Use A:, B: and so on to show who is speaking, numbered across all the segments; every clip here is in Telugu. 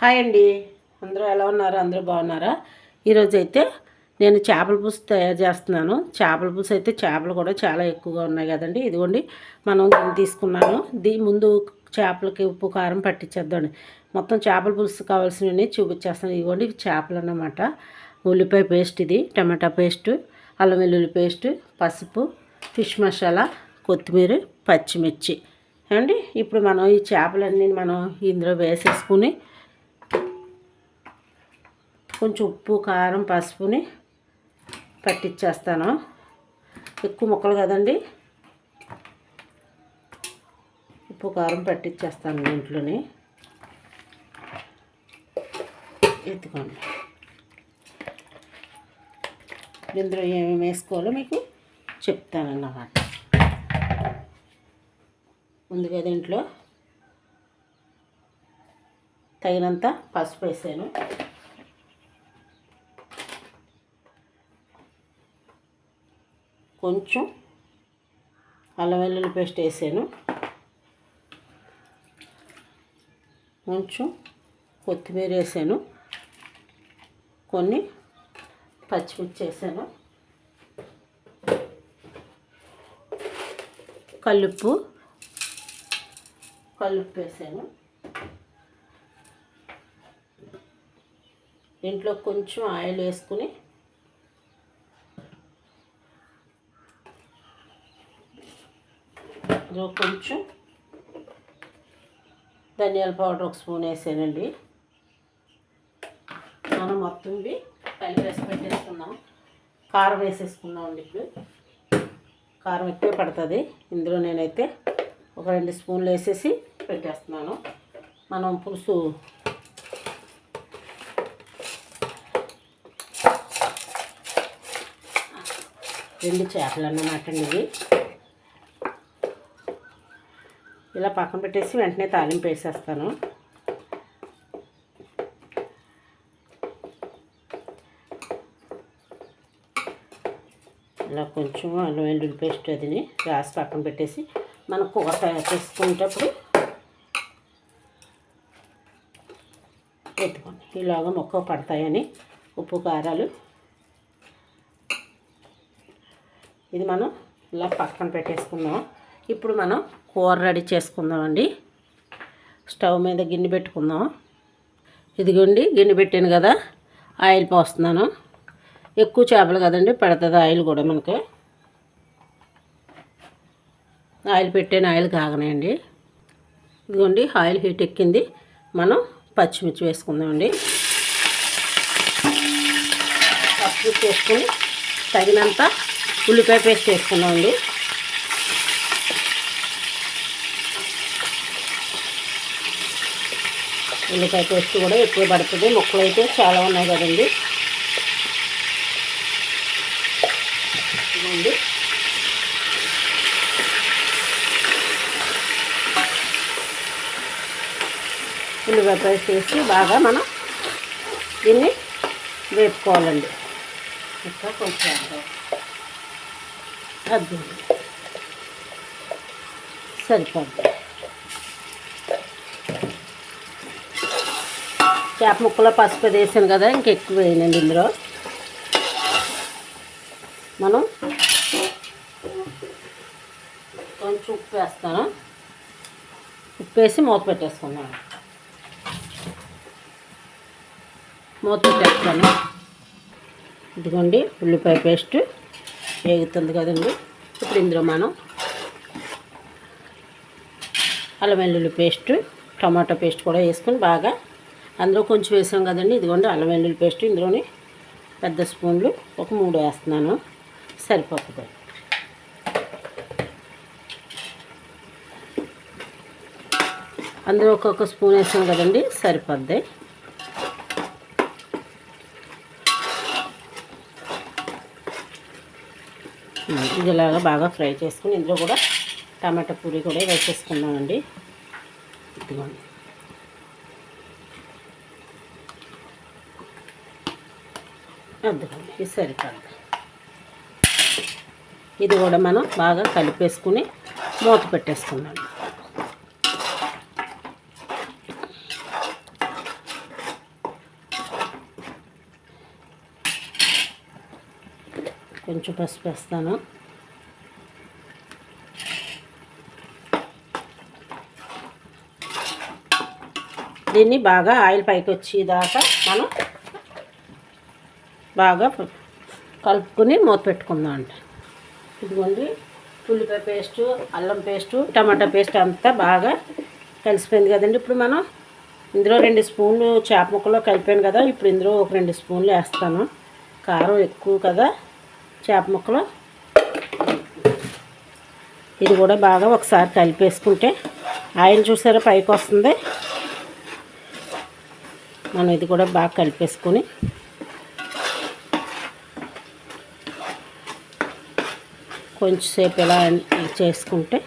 A: హాయ్ అండి. అందరూ ఎలా ఉన్నారు? అందరూ బాగున్నారా? ఈరోజు అయితే నేను చేపల పులుసు తయారు చేస్తున్నాను. చేపల పులుసు అయితే చేపలు కూడా చాలా ఎక్కువగా ఉన్నాయి కదండి. ఇదిగోండి మనం దీన్ని తీసుకున్నాను. దీ ముందు చేపలకి ఉప్పు కారం పట్టించేద్దాండి మొత్తం చేపల పులుసు కావాల్సినవి చూపించేస్తాను. ఇదిగోండి చేపలు అన్నమాట ఉల్లిపాయ పేస్ట్ ఇది టమాటా పేస్ట్ అల్లం వెల్లుల్లి పేస్ట్ పసుపు ఫిష్ మసాలా కొత్తిమీర పచ్చిమిర్చి. ఏమండి ఇప్పుడు మనం ఈ చేపలన్నీ మనం ఇందులో వేసేసుకుని కొంచెం ఉప్పు కారం పసుపుని పట్టించేస్తాను ఎక్కువ ముక్కలు కదండి? ఉప్పు కారం పట్టించేస్తాను దీంట్లోని ఎత్తుకోండి. ఇందులో ఏమేమి వేసుకోవాలో మీకు చెప్తానన్నమాట. ముందుగా దీంట్లో తగినంత పసుపు వేసాను. కొంచెం అల్లం వెల్లుల్లి పేస్ట్ వేసాను. కొంచెం కొత్తిమీర వేసాను. కొన్ని పచ్చిమిర్చి వేసాను. కల్లుప్పు. కల్లుప్పు వేసాను. దీంట్లో కొంచెం ఆయిల్ వేసుకుని ఇందులో కొంచెం ధనియాల పౌడర్ ఒక స్పూన్ వేసానండి. మనం మొత్తం ఇవి కలిపేసి పెట్టేసుకుందాం. కారం వేసేసుకుందాం అండి ఇప్పుడు. కారం ఎక్కువ పడుతుంది. ఇందులో నేనైతే ఒక రెండు స్పూన్లు వేసేసి పెట్టేస్తున్నాను. మనం పులుసు రెండు చేపలు అన్నమాట అండి ఇవి ఇలా పక్కన పెట్టేసి వెంటనే తాలింపు వేసేస్తాను. ఇలా కొంచెం అల్లం వెల్లుల్లి పేస్ట్ అదిని రాసి పక్కన పెట్టేసి మనం కూర తయారు చేసుకునేటప్పుడు ఎత్తుకోండి ఇలాగ మొక్క పడతాయని ఉప్పు కారాలు. ఇది మనం ఇలా పక్కన పెట్టేసుకున్నాం ఇప్పుడు మనం కూర రెడీ చేసుకుందామండి. స్టవ్ మీద గిన్నె పెట్టుకుందాం. ఇదిగోండి గిన్నె పెట్టాను కదా ఆయిల్ పోస్తున్నాను. ఎక్కువ చేపలు కదండి పెడుతుంది ఆయిల్ కూడా మనకి. ఆయిల్ పెట్టాను ఆయిల్ కాగనండి ఇదిగోండి ఆయిల్ హీట్ ఎక్కింది. మనం పచ్చిమిర్చి వేసుకుందామండి. పచ్చిమిర్చి వేసుకుని తగినంత ఉల్లిపాయ పేస్ట్ వేసుకుందామండి. ఉల్లిపాయ పేస్ట్ కూడా ఎక్కువ పడుతుంది. ముక్కలు అయితే చాలా ఉన్నాయి కదండి. ఇదిగోండి. ఉల్లిపాయ పేస్ట్ వేసి బాగా మనం దీన్ని వేపుకోవాలండి. ఇంకా కొంచెం అద్దు సరిపోతుంది. చేప ముక్కలో పసుపు వేసాను కదా ఇంకెక్కువ వేయనండి ఇందులో. మనం కొంచెం ఉప్పు వేస్తాను. ఉప్పు వేసి మూత పెట్టేసుకున్నాను మూత పెట్టేస్తాను. ఇదిగోండి ఉల్లిపాయ పేస్ట్ వేగుతుంది కదండి. ఇప్పుడు ఇందులో మనం అల్లం వెల్లుల్లి పేస్ట్ టమాటో పేస్ట్ కూడా వేసుకొని బాగా అందులో కొంచెం వేసాం కదండి. ఇదిగోండి అల్లం వెల్లుల్లి పేస్ట్ ఇందులోని పెద్ద స్పూన్లు ఒక మూడు వేస్తున్నాను. సరిపోతుంది. అందులో ఒక్కొక్క స్పూన్ వేసాం కదండి సరిపోద్ది. ఇదిలాగా బాగా ఫ్రై చేసుకుని ఇందులో కూడా టమాటా పూరి కూడా వేసేసుకున్నామండి ఇదిగోండి. అర్థం ఇది సరికాదు ఇది కూడా మనం బాగా కలిపేసుకుని మూత పెట్టేసుకున్నాం కొంచెం పసుపు వేస్తాను. దీన్ని బాగా ఆయిల్ పైకి వచ్చేదాకా మనం బాగా కలుపుకొని మూత పెట్టుకుందాం అండి ఇదిగోండి ఉల్లిపాయ పేస్టు అల్లం పేస్టు టమాటా పేస్ట్ అంతా బాగా కలిసిపోయింది కదండి. ఇప్పుడు మనం ఇందులో రెండు స్పూన్లు చేప ముక్కలో కలిపాను కదా ఇప్పుడు ఇందులో ఒక రెండు స్పూన్లు వేస్తాను. కారం ఎక్కువ కదా చేప ముక్కలో. ఇది కూడా బాగా ఒకసారి కలిపేసుకుంటే ఆయిల్ చూసారా పైకి వస్తుంది. మనం ఇది కూడా బాగా కలిపేసుకొని కొంచెంసేపు ఇలా చేసుకుంటే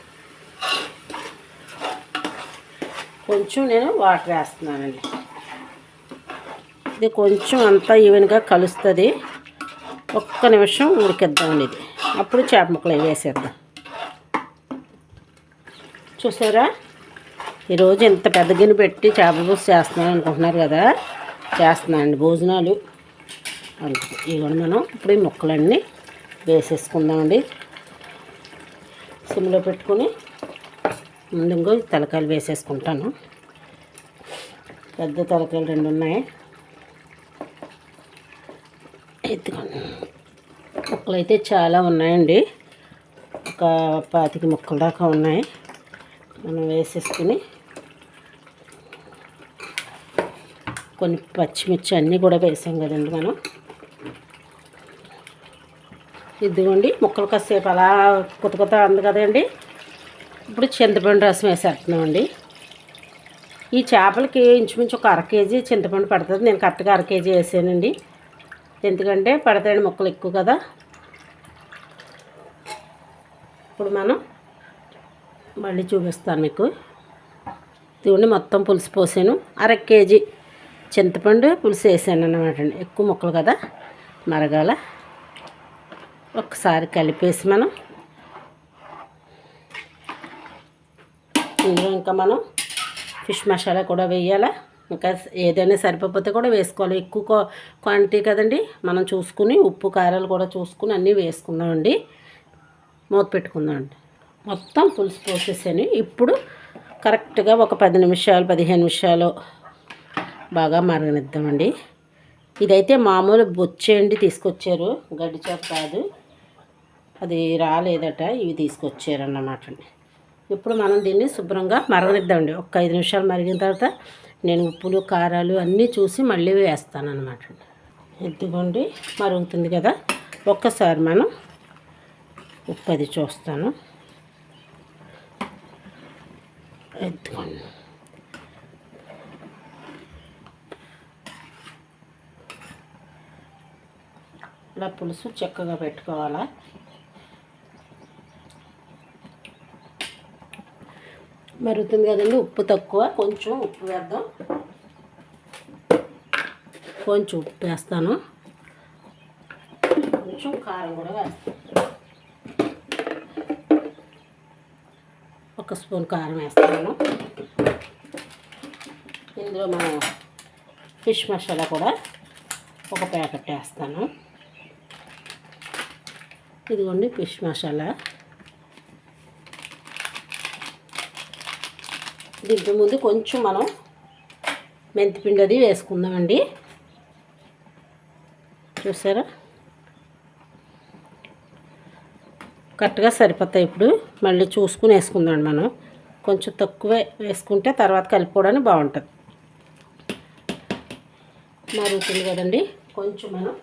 A: కొంచెం నేను వాటర్ వేస్తున్నానండి. ఇది కొంచెం అంతా ఈవెన్గా కలుస్తుంది. ఒక్క నిమిషం ఉడికిద్దామండి ఇది. అప్పుడు చేప ముక్కలు వేసేద్దాం. చూసారా? ఈరోజు ఇంత పెద్ద గిన్నె పెట్టి చేప పులుసు చేస్తున్నాను అనుకుంటున్నారు కదా? చేస్తున్నానండి భోజనాలు. అనుకుంటున్నాను ఇవి మనం ఇప్పుడు ఈ ముక్కలన్నీ వేసేసుకుందామండి. సిమ్లో పెట్టుకొని ముందు ఇంకో తలకాయలు వేసేసుకుంటాను. పెద్ద తలకాయలు రెండు ఉన్నాయి. ఎత్తుకోండి ముక్కలు అయితే చాలా ఉన్నాయండి. ఒక పాతిక ముక్కల దాకా ఉన్నాయి. మనం వేసేసుకుని కొన్ని పచ్చిమిర్చి అన్నీ కూడా వేసాం కదండి మనం. ఇదిగోండి ముక్కలు కాసేపు అలా కొత్త కొత్త అంది కదండి. ఇప్పుడు చింతపండు రసం వేసేస్తున్నామండి. ఈ చేపలకి ఇంచుమించు ఒక అర కేజీ చింతపండు పడుతుంది. నేను కరెక్ట్గా అర కేజీ వేసానండి. ఎందుకంటే పడతాయండి ముక్కలు ఎక్కువ కదా. ఇప్పుడు మనం మళ్ళీ చూపిస్తాను మీకు. ఇదిగోండి మొత్తం పులుసు పోసాను. అర కేజీ చింతపండు పులుసు వేసాను అన్నమాట అండి. ఎక్కువ ముక్కలు కదా మరగాల. ఒకసారి కలిపేసి మనం ఇందులో ఇంకా మనం ఫిష్ మసాలా కూడా వేయాలా. ఇంకా ఏదైనా సరిపోతే కూడా వేసుకోవాలి. ఎక్కువ క్వాంటిటీ కదండి. మనం చూసుకుని ఉప్పు కారాలు కూడా చూసుకుని అన్నీ వేసుకుందామండి. మూత పెట్టుకుందామండి. మొత్తం పులుసు పోసేసాను ఇప్పుడు కరెక్ట్గా ఒక పది నిమిషాలు పదిహేను నిమిషాలు బాగా మరగనిద్దామండి. ఇదైతే మామూలు బొచ్చేయండి తీసుకొచ్చారు. గడ్డి చేప కాదు. అది రాలేదట ఇవి తీసుకొచ్చారన్నమాట. అండి ఇప్పుడు మనం దీన్ని శుభ్రంగా మరగనిద్దామండి. ఒక ఐదు నిమిషాలు మరిగిన తర్వాత నేను ఉప్పులు కారాలు అన్నీ చూసి మళ్ళీ వేస్తాను అనమాట ఎద్దుకోండి మరుగుతుంది కదా. ఒక్కసారి మనం ఉప్పు అది చూస్తాను. ఎత్తుకోండి ఇలా పులుసు చక్కగా పెట్టుకోవాలా? మరుగుతుంది కదండి ఉప్పు తక్కువ. కొంచెం ఉప్పు వేద్దాం. కొంచెం ఉప్పు వేస్తాను. కొంచెం కారం కూడా వేస్తాను. ఒక స్పూన్ కారం వేస్తాను. ఇందులో మనం ఫిష్ మసాలా కూడా ఒక ప్యాకెట్ వేస్తాను. ఇదిగోండి ఫిష్ మసాలా. దింపే ముందు కొంచెం మనం మెంతిపిండి అది వేసుకుందామండి. చూసారా? కరెక్ట్గా సరిపోతాయి ఇప్పుడు. మళ్ళీ చూసుకుని వేసుకుందాం మనం. కొంచెం తక్కువే వేసుకుంటే తర్వాత కలుపుకోవడానికి బాగుంటుంది. మరుగుతుంది కదండి. కొంచెం మనం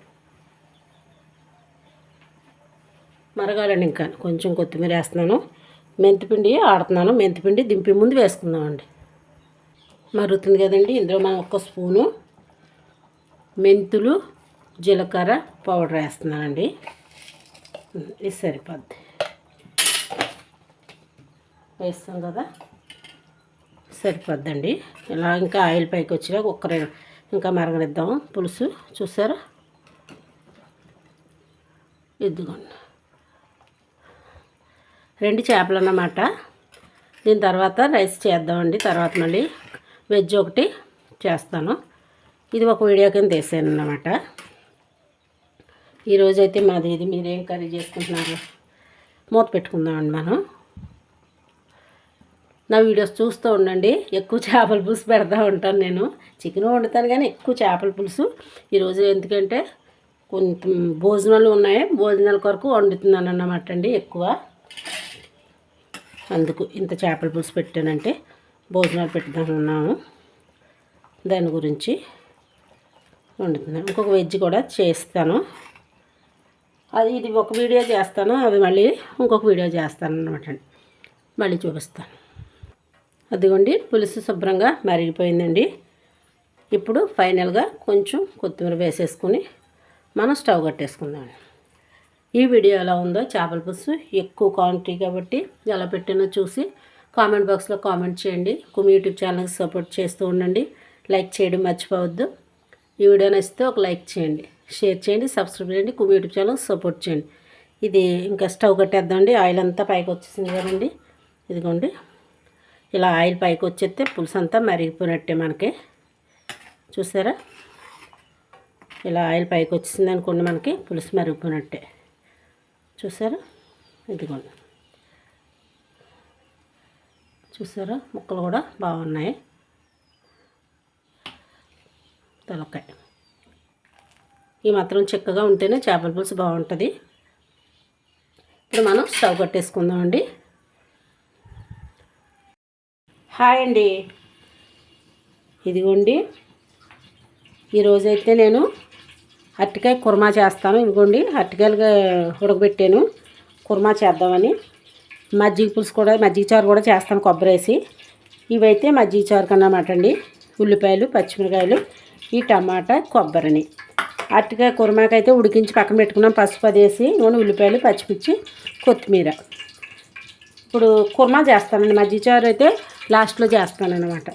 A: మరగాలండి ఇంకా. కొంచెం కొత్తిమీర వేస్తున్నాను. మెంతిపిండి ఆడుతున్నాను. మెంతిపిండి దింపి ముందు వేసుకుందామండి. మరుగుతుంది కదండి. ఇందులో మనం ఒక స్పూను మెంతులు జీలకర్ర పౌడర్ వేస్తున్నానండి. ఇది సరిపోద్ది. వేస్తాం కదా. సరిపోద్దండి. ఇలా ఇంకా ఆయిల్ పైకి వచ్చినా ఒక్క ఇంకా మరగనిద్దాం. పులుసు చూసారా? ఇదిగోండి. రెండు చేపలు అన్నమాట. దీని తర్వాత రైస్ చేద్దామండి. తర్వాత మళ్ళీ వెజ్ ఒకటి చేస్తాను. ఇది ఒక వీడియో కింద తీసాను అన్నమాట. ఈరోజు అయితే మాది ఇది. మీరేం కర్రీ చేసుకుంటున్నారు? మూత పెట్టుకుందామండి మనం. నా వీడియోస్ చూస్తూ ఉండండి. ఎక్కువ చేపల పులుసు పెడతా ఉంటాను నేను. చికెన్ వండుతాను కానీ ఎక్కువ చేపల పులుసు. ఈరోజు ఎందుకంటే కొంత భోజనాలు ఉన్నాయి. భోజనాల కొరకు వండుతున్నాను అన్నమాట అండి ఎక్కువ. అందుకు ఇంత చేపల పులుసు పెట్టానంటే భోజనాలు పెట్టుదామన్నాము. దాని గురించి వండుతున్నాను ఇంకొక వెజ్ కూడా చేస్తాను. అది ఇది ఒక వీడియో చేస్తాను అవి మళ్ళీ ఇంకొక వీడియో చేస్తాను అనమాట అండి మళ్ళీ చూపిస్తాను. అదిగోండి పులుసు శుభ్రంగా మరిగిపోయిందండి. ఇప్పుడు ఫైనల్గా కొంచెం కొత్తిమీర వేసేసుకుని మనం స్టవ్ కట్టేసుకుందాం. ఈ వీడియో ఎలా ఉందో చేపల పులుసు ఎక్కువ క్వాంటిటీ కాబట్టి ఎలా పెట్టినో చూసి కామెంట్ బాక్స్లో కామెంట్ చేయండి. కుమి యూట్యూబ్ ఛానల్కి సపోర్ట్ చేస్తూ ఉండండి. లైక్ చేయడం మర్చిపోవద్దు. ఈ వీడియో నచ్చితే ఒక లైక్ చేయండి. షేర్ చేయండి సబ్స్క్రైబ్ చేయండి కుమి యూట్యూబ్ ఛానల్ సపోర్ట్ చేయండి. ఇది ఇంకా స్టవ్ కట్టేద్దామండి. ఆయిల్ అంతా పైకి వచ్చేసింది కదండి. ఇదిగోండి. ఇలా ఆయిల్ పైకి వచ్చేస్తే పులుసు అంతా మరిగిపోయినట్టే మనకి. చూసారా? ఇలా ఆయిల్ పైకి వచ్చేసింది అనుకోండి మనకి పులుసు మరిగిపోయినట్టే. చూసారా? ఇదిగోండి. చూసారా? ముక్కలు కూడా బాగున్నాయి. తలకాయ. ఈ మాత్రం చిక్కగా ఉంటేనే చేపల పులుసు బాగుంటుంది. ఇప్పుడు మనం స్టవ్ కట్టేసుకుందామండి హాయ్ అండి. ఇదిగోండి. ఈరోజైతే నేను అరటికాయ కుర్మా చేస్తాను. ఇదిగోండి అరటికాయలు ఉడకబెట్టాను. కుర్మా చేద్దామని. మజ్జిగ పులుసు కూడా మజ్జిగ చారు కూడా చేస్తాను కొబ్బరి వేసి ఇవైతే మజ్జిగ చారు కన్నమాట అండి. ఉల్లిపాయలు పచ్చిమిరకాయలు ఈ టమాటా కొబ్బరిని. అరటికాయ కుర్మాకైతే ఉడికించి పక్కన పెట్టుకున్నాం. పసుపు అదేసి వేసి నూనె ఉల్లిపాయలు పచ్చిమిర్చి కొత్తిమీర. ఇప్పుడు కుర్మా చేస్తానండి. మజ్జిగ చారు అయితే లాస్ట్లో చేస్తానన్నమాట.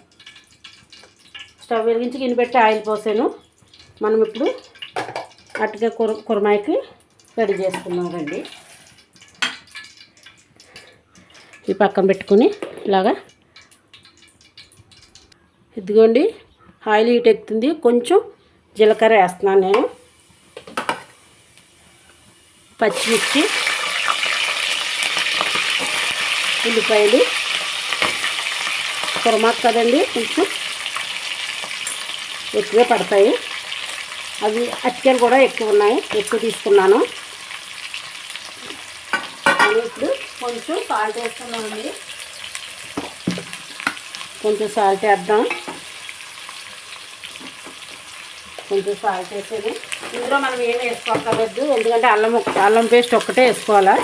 A: స్టవ్ వెలిగించి గిన్నె పెట్టి ఆయిల్ పోసాను. మనం ఇప్పుడు అటుగా కుర కురమాయికి రెడీ చేసుకున్నామండి. ఈ పక్కన పెట్టుకుని ఇలాగా ఇదిగోండి ఆయిల్ హీట్ ఎక్కుతుంది. కొంచెం జీలకర్ర వేస్తున్నాను నేను. పచ్చిమిర్చి ఉల్లిపాయలు. కురమాకు కదండి కొంచెం ఎక్కువే పడతాయి. అవి అటికలు కూడా ఎక్కువ ఉన్నాయి. ఎక్కువ తీసుకున్నాను. ఇప్పుడు కొంచెం సాల్ట్ వేస్తున్నామండి కొంచెం సాల్ట్ వేద్దాం. కొంచెం సాల్ట్ వేసేది. ఇందులో మనం ఏం వేసుకోకర్లేదు ఎందుకంటే అల్లం అల్లం పేస్ట్ ఒక్కటే వేసుకోవాలా.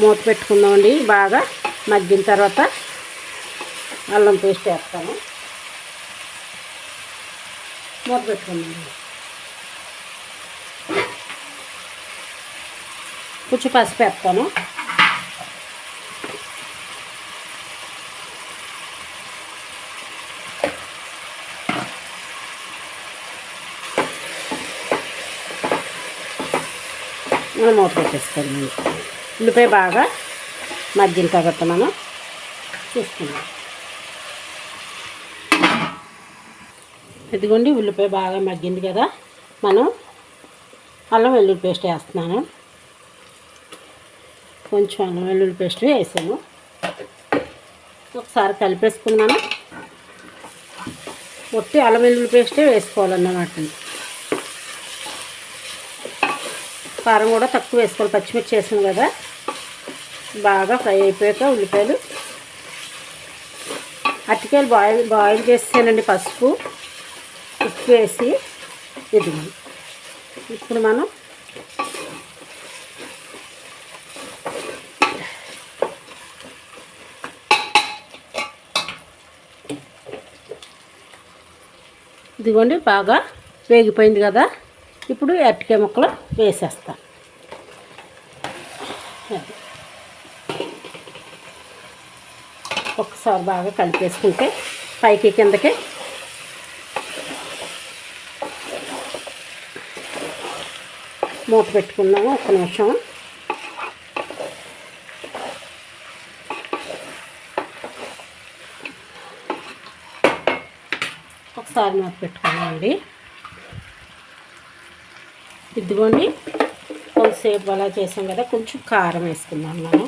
A: మూత పెట్టుకుందామండి. బాగా మగ్గిన తర్వాత అల్లం పేస్ట్ వేస్తాను. మూత పెట్టుకున్నాను కొంచెం పసుపు వేస్తాను. మనం మూత పెట్టేసుకోండి ఉల్లిపాయ బాగా మగ్గిన తర్వాత మనం చూసుకుందాం. ఇదిగోండి ఉల్లిపాయ బాగా మగ్గింది కదా. మనం అల్లం వెల్లుల్లి పేస్ట్ వేస్తున్నాను. కొంచెం అల్లం వెల్లుల్లి పేస్ట్ వేసాను. ఒకసారి కలిపేసుకున్నాను మొట్టి అల్లం వెల్లుల్లి పేస్టే వేసుకోవాలన్నమాట. కారం కూడా తక్కువ వేసుకోవాలి. పచ్చిమిర్చి వేసాను కదా. బాగా ఫ్రై అయిపోయాక ఉల్లిపాయలు. అరటికాయలు బాయిల్ బాయిల్ చేసానండి పసుపు. ఉప్పు వేసి ఇది ఇప్పుడు మనం ఇదిగోండి బాగా వేగిపోయింది కదా. ఇప్పుడు అరటికాయ ముక్కలు వేసేస్తాం. ఒకసారి బాగా కలిపేసుకుంటే పైకి కిందకి మూత పెట్టుకున్నాము ఒక నిమిషం. ఒకసారి మూత పెట్టుకున్నామండి ఇదిగోండి కొంతసేపు అలా చేసాం కదా కొంచెం కారం వేసుకుందాం మనం.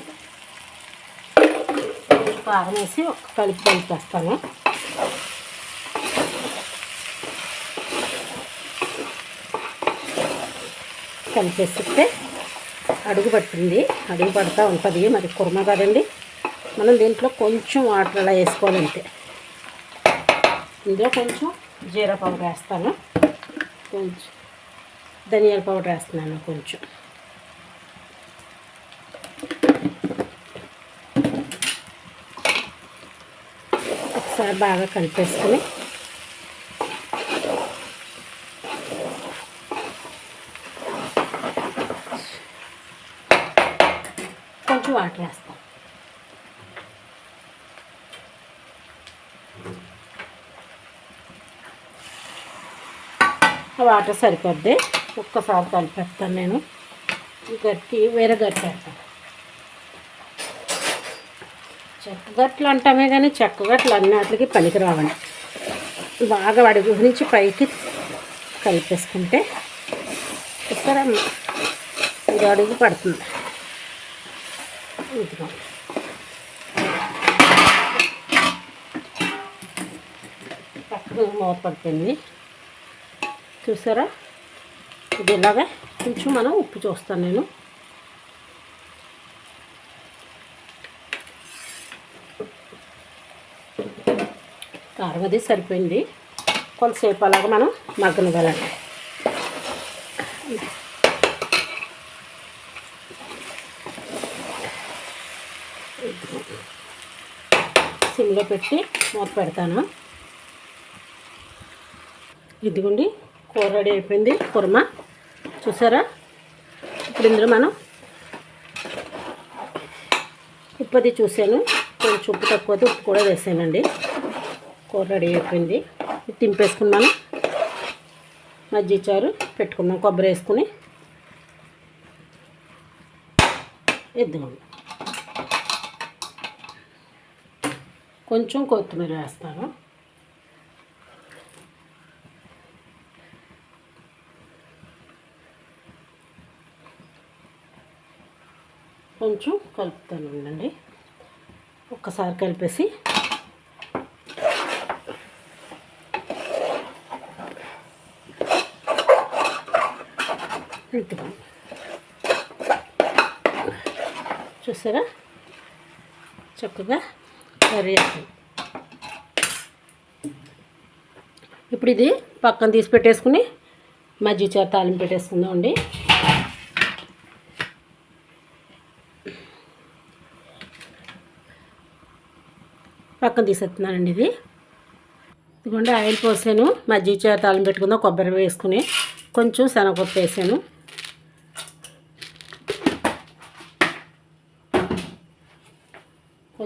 A: కారం వేసి ఒక కలిపి కలిపేస్తాను. కలిపేస్తే అడుగు పడుతుంది. అడుగు పడుతూ ఉంటుంది. మరి కుర్మ కదండి. మనం దీంట్లో కొంచెం వాటర్ అలా వేసుకోవాలంతే. ఇందులో కొంచెం జీరా పౌడర్ వేస్తాను. కొంచెం ధనియాల పౌడర్ వేస్తున్నాను కొంచెం. ఒకసారి బాగా కలిపేసుకుని కొంచెం వాటర్ వేస్తాం. వాటర్ సరిపోద్ది. ఒక్కసారి కలిపేస్తాను నేను. గట్టి వేరే గట్టి పెడతాను చెక్క గట్లు అంటామే కానీ చెక్క గట్లు అన్నిటికి పనికి రావండి బాగా వాడి గురించి పైకి కలిపేసుకుంటే ఇక్కడ ఇది అడుగు పడుతుంది. ఇదిగో పక్కన మూత పడుతుంది చూసారా? ఇది ఇలాగా కొంచెం మనం ఉప్పు చూస్తాను నేను. కారం అది సరిపోయింది. కొంతసేపు అలాగా మనం మగ్గనివ్వాలండి. సిమ్లో పెట్టి మూత పెడతాను. ఇదిగోండి కూర రెడీ అయిపోయింది. కుర్మ చూసారా? ఇప్పుడు ఇందులో మనం ఉప్పది చూశాను. కొంచెం ఉప్పు తక్కువ ఉప్పు కూడా వేసానండి. కూర రెడీ అయిపోయింది. తింపేసుకున్నాను మజ్జి చారు పెట్టుకున్నాం కొబ్బరి వేసుకుని. ఇద్దామండి కొంచెం కొత్తిమీర వేస్తాను. కొంచెం కలుపుతాను ఉండండి ఒక్కసారి కలిపేసి ఇద్దాం చూసారా? చక్కగా కర్రీ అవుతుంది ఇప్పుడు ఇది పక్కన తీసి పెట్టేసుకుని మజ్జిగ చేత తాలింపు పెట్టేసుకుందాం అండి. పక్కన తీసేస్తున్నానండి ఇది. ఇదిగోండి ఆయిల్ పోసాను. మజ్జిగ చేత తాలింపు పెట్టుకుందాం కొబ్బరి వేసుకుని కొంచెం శనగపప్పు వేసాను.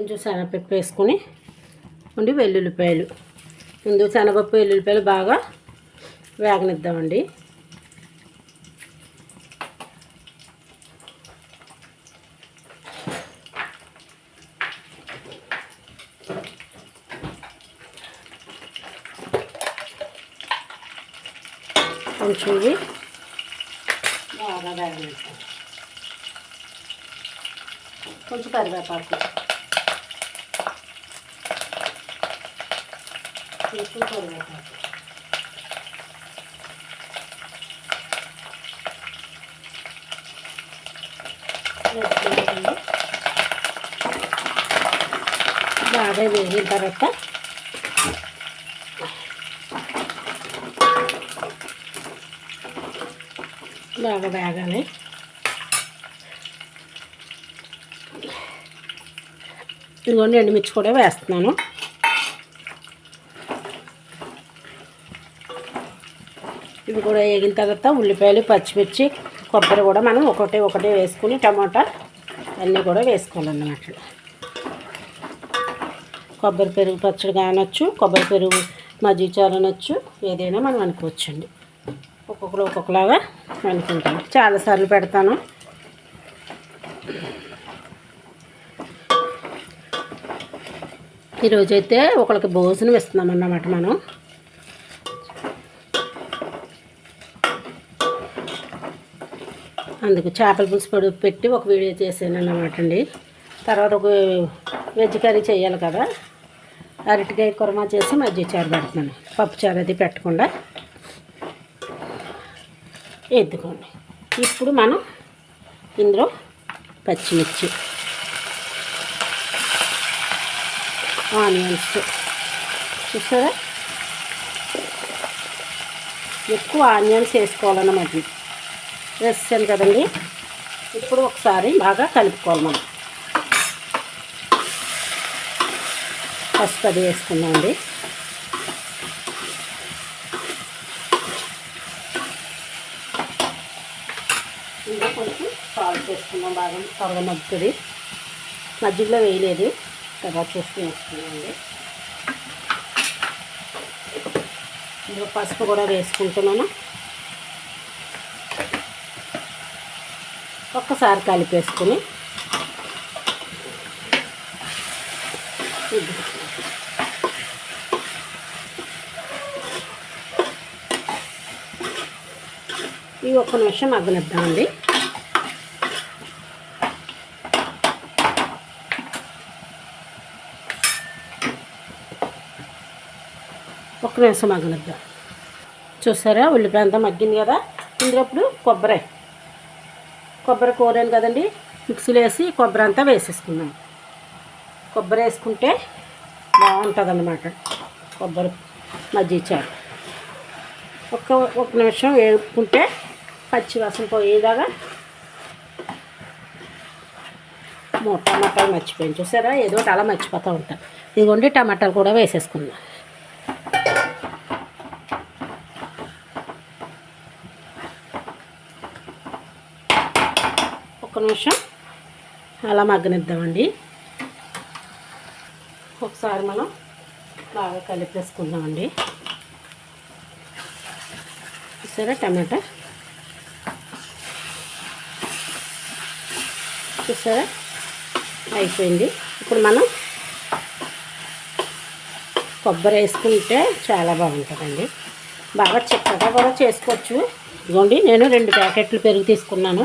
A: కొంచెం శనగపప్పు వేసుకొని ఉండి వెల్లుల్లిపాయలు. ముందు శనగపప్పు వెల్లుల్లిపాయలు బాగా వేగనిద్దామండి. కొంచెం ఇవి బాగా వేగనిద్దాం. కొంచెం కరివేపాకు. చేస్తూ కరివేపాకు బాగా వేగిన తర్వాత బాగా వేగాలి. ఇదిగోండి ఎండుమిర్చి కూడా వేస్తున్నాను. ఇవి కూడా వేగిన తర్వాత ఉల్లిపాయలు పచ్చిమిర్చి కొబ్బరి కూడా మనం ఒకటే ఒకటే వేసుకుని టమాటా అన్నీ కూడా వేసుకోవాలన్నమాట. కొబ్బరి పెరుగు పచ్చడి కానొచ్చు కొబ్బరి పెరుగు మజ్జిగ అనొచ్చు ఏదైనా మనం అనుకోవచ్చండి. ఒక్కొక్కరు ఒక్కొక్కలాగా అనుకుంటాను చాలాసార్లు పెడతాను. ఈరోజైతే ఒకరికి భోజనం ఇస్తున్నాం అన్నమాట మనం. అందుకు చేపల పులుసు పొడి పెట్టి ఒక వీడియో చేశాను అన్నమాట అండి. తర్వాత ఒక వెజ్ కర్రీ చేయాలి కదా. అరటికాయ కుర్మా చేసి మజ్జిగ చారు పెడుతున్నాను. పప్పు చారు అది పెట్టకుండా ఎద్దుకోండి ఇప్పుడు మనం ఇందులో పచ్చిమిర్చి ఆనియన్స్ చూసారా? ఎక్కువ ఆనియన్స్ వేసుకోవాలన్నమాట. వేసాను కదండి. ఇప్పుడు ఒకసారి బాగా కలుపుకోవాలి మనం. పసుపు అది వేసుకుందామండి. ఇంకా కొంచెం సాల్ట్ చేసుకున్నాం బాగా త్వరగా మగ్గుతుంది. మజ్జిగలో వేయలేదు. తర్వాత చూసుకుని వేసుకున్నామండి ఇందులో పసుపు కూడా వేసుకుంటున్నాను. ఒక్కసారి కలిపేసుకుని ఈ ఒక్క నిమిషం మగ్గనిద్దామండి ఒక్క నిమిషం మగ్గనిద్దాం చూసారా ఉల్లిపాయ అంతా మగ్గింది కదా? ఇందులో ఇప్పుడు కొబ్బరి. కొబ్బరి కూరాను కదండి మిక్సీలో వేసి కొబ్బరి అంతా వేసేసుకున్నాం కొబ్బరి వేసుకుంటే బాగుంటుంది అన్నమాట కొబ్బరి మజ్జిగ చారు. ఒక్క ఒక నిమిషం వేపుకుంటే పచ్చివాసన పోయేదాకా మూడు టమాటాలు మర్చిపోయాను చూసారా? ఏదో ఒకటి అలా మర్చిపోతూ ఉంటాను ఇదిగోండి టమాటాలు కూడా వేసేసుకున్నాను ఒక్క నిమిషం. అలా మగ్గనిద్దామండి. ఒకసారి మనం బాగా కలిపేసుకుందామండి. చూసారా టమాటా. చూసారా? అయిపోయింది. ఇప్పుడు మనం కొబ్బరి వేసుకుంటే చాలా బాగుంటుందండి. బాగా చిక్కగా కూడా చేసుకోవచ్చు. ఇదిగోండి నేను రెండు ప్యాకెట్లు పెరుగు తీసుకున్నాను.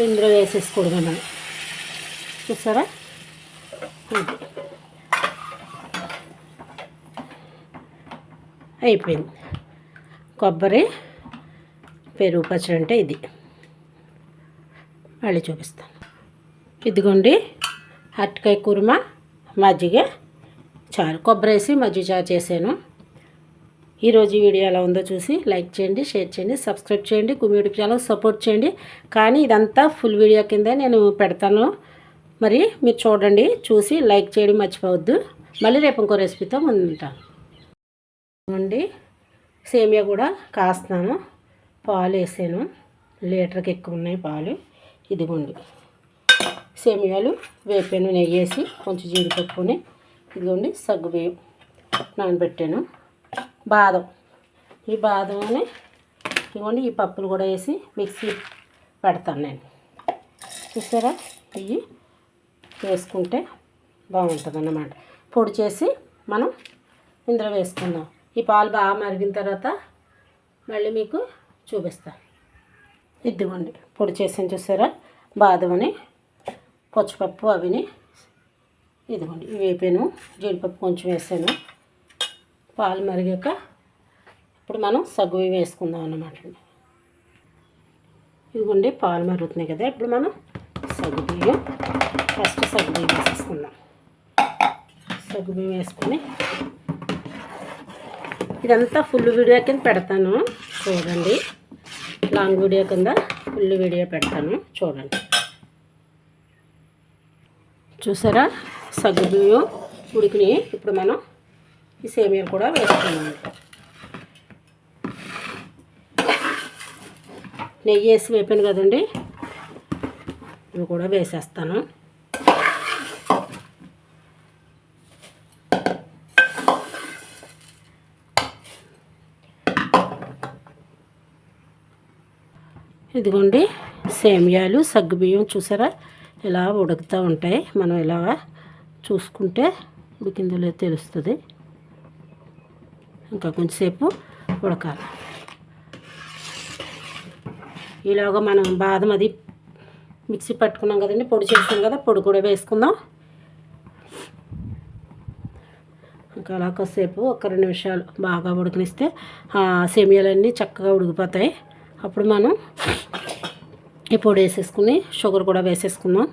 A: ఇందులో వేసేసుకోవడం మనం. చూసారా? అయిపోయింది. కొబ్బరి పెరుగు పచ్చడి అంటే ఇది. మళ్ళీ చూపిస్తాను ఇదిగోండి అరటికాయ కుర్మ మజ్జిగ చారు. కొబ్బరి వేసి మజ్జిగ చారు చేశాను. ఈరోజు ఈ వీడియో ఎలా ఉందో చూసి లైక్ చేయండి షేర్ చేయండి సబ్స్క్రైబ్ చేయండి కుమ్యూడి ఛానల్ సపోర్ట్ చేయండి. కానీ ఇదంతా ఫుల్ వీడియో కింద నేను పెడతాను. మరి మీరు చూడండి చూసి లైక్ చేయడం మర్చిపోవద్దు. మళ్ళీ రేపు ఇంకో రెసిపీతో ముందుంటాను సేమియా కూడా కాస్తున్నాను. పాలు వేసాను. లీటర్కి ఎక్కువ ఉన్నాయి పాలు. ఇదిగోండి. సేమియాలు వేపాను నెయ్యి వేసి కొంచెం జీడిపప్పుని. ఇదిగోండి సగ్గు బియ్యం నానబెట్టాను. బాదం. ఈ బాదంని ఇదిగోండి ఈ పప్పులు కూడా వేసి మిక్సీ పెడతాను నేను. చూసారా? ఇవి వేసుకుంటే బాగుంటుంది అన్నమాట పొడి చేసి మనం ఇందులో వేసుకుందాం. ఈ పాలు బాగా మరిగిన తర్వాత మళ్ళీ మీకు చూపిస్తాను ఇదిగోండి పొడి చేసాను చూసారా? బాదమని పచ్చిపప్పు అవిని. ఇదిగోండి ఇవి వేపాను జీడిపప్పు కొంచెం వేసాను. పాలు మరిగాక ఇప్పుడు మనం సగ్గువి వేసుకుందాం అన్నమాట అండి. ఇదిగోండి పాలు మరుగుతున్నాయి కదా ఇప్పుడు మనం సగ్గుబియ్యం ఫస్ట్ సగ్గుబియ్యం వేసేసుకుందాం. సగ్గుబియ్యం వేసుకుని వేసుకొని ఇదంతా ఫుల్ వీడియో కింద పెడతాను చూడండి. లాంగ్ వీడియో కింద ఫుల్ వీడియో పెడతాను చూడండి. చూసారా? సగ్గుబియ్యం ఉడికిని ఇప్పుడు మనం ఈ సేమియాలు కూడా వేసుకున్నాను. నెయ్యి వేసి వేపాను కదండి. ఇవి కూడా వేసేస్తాను. ఇదిగోండి సేమియాలు సగ్గుబియ్యం చూసారా? ఇలా ఉడుకుతూ ఉంటాయి మనం ఇలా చూసుకుంటే ఉడికిందో లేదో తెలుస్తుంది. ఇంకా కొంచెంసేపు ఉడకాలి. ఈలోగా మనం బాదం అది మిక్సీ పట్టుకున్నాం కదండి పొడి చేసాం కదా పొడి కూడా వేసుకుందాం. ఇంకా అలా కాసేపు ఒక రెండు నిమిషాలు బాగా ఉడకనిస్తే సేమియాలన్నీ చక్కగా ఉడికిపోతాయి. అప్పుడు మనం ఈ పొడి వేసేసుకుని షుగర్ కూడా వేసేసుకుందాం.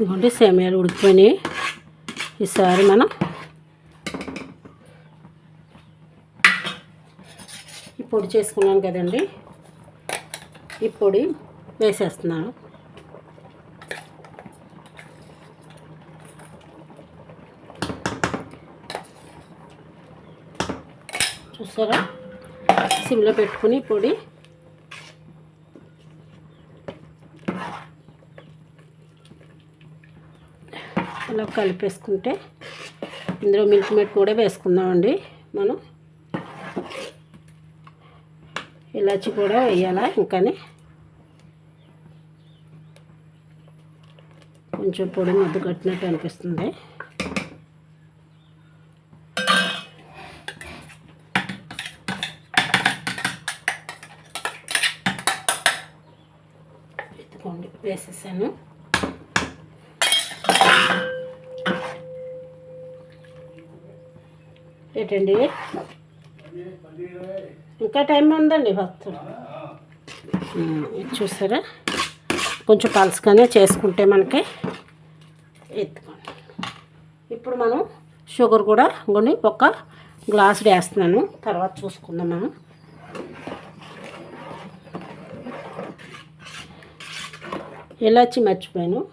A: ఇదిగోండి సేమియాలు ఉడికిపోయినాయి. ఈసారి మనం ఈ పొడి చేసుకున్నాను కదండి. ఈ పొడి వేసేస్తున్నాను. చూసారా? సిమ్లో పెట్టుకుని పొడి అలా కలిపేసుకుంటే ఇందులో మిల్క్ మేడ్ కూడా వేసుకుందామండి మనం. ఇలాచి కూడా వేయాలా ఇంకా కొంచెం పొడి మద్దు కట్టినట్టు అనిపిస్తుంది. వేసేసాను. ఏంటండి ఇంకా టైం ఉందండి ఫస్ట్. చూసారా? కొంచెం పలసగానే చేసుకుంటే మనకి ఎత్తుకోండి. ఇప్పుడు మనం షుగర్ కూడా కొన్ని ఒక గ్లాసు వేస్తున్నాను. తర్వాత చూసుకుందాం మనం. ఇలాచి మర్చిపోయాను.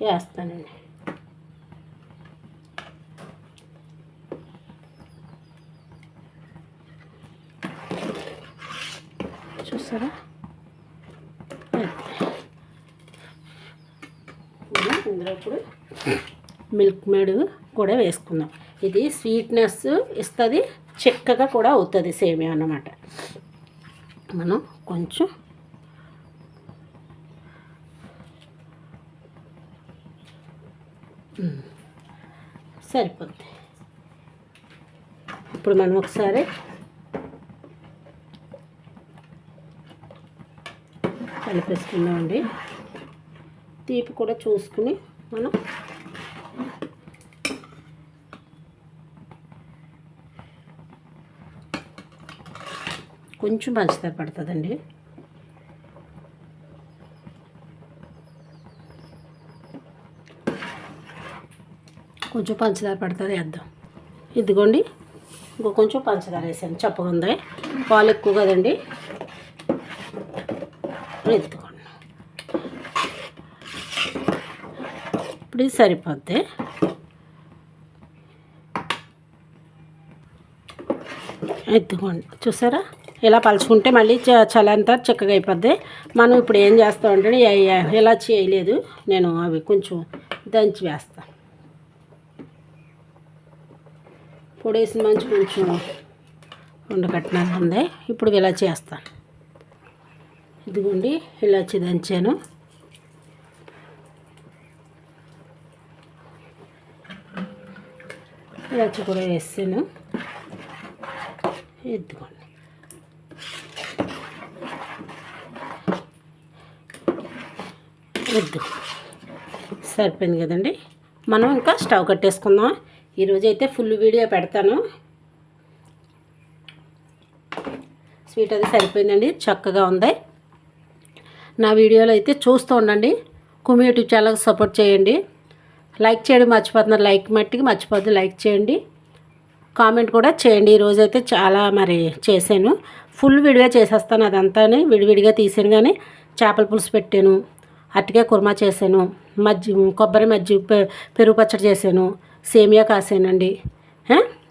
A: వేస్తానండి. చూసారా? ఇందులో ఇప్పుడు మిల్క్ మేడ్ కూడా వేసుకుందాం. ఇది స్వీట్నెస్ ఇస్తుంది చెక్కగా కూడా అవుతుంది సేమియా అన్నమాట. మనం కొంచెం సరిపోద్ది. ఇప్పుడు మనం ఒకసారి కలిపేసుకుందామండి. తీపి కూడా చూసుకుని మనం కొంచెం పంచదార పడుతుందండి. కొంచెం పంచదార పడుతుంది వేద్దాం. ఇదిగోండి ఇంకో కొంచెం పంచదార వేసాను. చప్పగా ఉంది. పాలు ఎక్కువ కదండి. ఎత్తుకోండి. ఇప్పుడు ఇది సరిపోద్ది. ఎత్తుకోండి. చూసారా? ఇలా పలుచుకుంటే మళ్ళీ చ- చలంతా చిక్కగా అయిపోద్ది. మనం ఇప్పుడు ఏం చేస్తామంటే ఇలా చేయలేదు. నేను అవి కొంచెం దంచి వేస్తాను పొడేసిన మంచి కొంచెం ఉండకట్టినట్టు ఉంది ఇప్పుడు ఇలా చేస్తాను ఇదిగోండి ఇలాచి దంచాను. ఇలాచి కూడా వేసాను. ఇదిగోండి. వద్దు సరిపోయింది కదండి. మనం ఇంకా స్టవ్ కట్టేసుకుందాం ఈరోజు అయితే ఫుల్ వీడియో పెడతాను. స్వీట్ అది సరిపోయిందండి చక్కగా ఉంది. నా వీడియోలు అయితే చూస్తూ ఉండండి. కుమి యూట్యూబ్ ఛానల్కి సపోర్ట్ చేయండి. లైక్ చేయడం మర్చిపోతున్నారు. లైక్ మట్టికి మర్చిపోద్దు. లైక్ చేయండి. కామెంట్ కూడా చేయండి. ఈరోజు అయితే చాలా మరి చేశాను. ఫుల్ విడిగా చేసేస్తాను అదంతా విడివిడిగా తీసాను కానీ చేపల పులుసు పెట్టాను. అట్టికే కుర్మా చేశాను. మజ్జి కొబ్బరి మజ్జి పె- పెరుగు పచ్చడి చేశాను. సేమియా కాసానండి.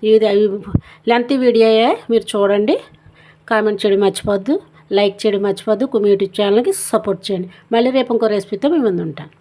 A: ఇది ఇది లెంత్ వీడియోయే మీరు చూడండి. కామెంట్ చేయడం మర్చిపోద్దు. లైక్ చేయడం మర్చిపోద్దు కుమి యూట్యూబ్ ఛానల్కి సపోర్ట్ చేయండి. మళ్ళీ రేపు ఇంకో రెసిపీతో మేము ముందు ఉంటాను.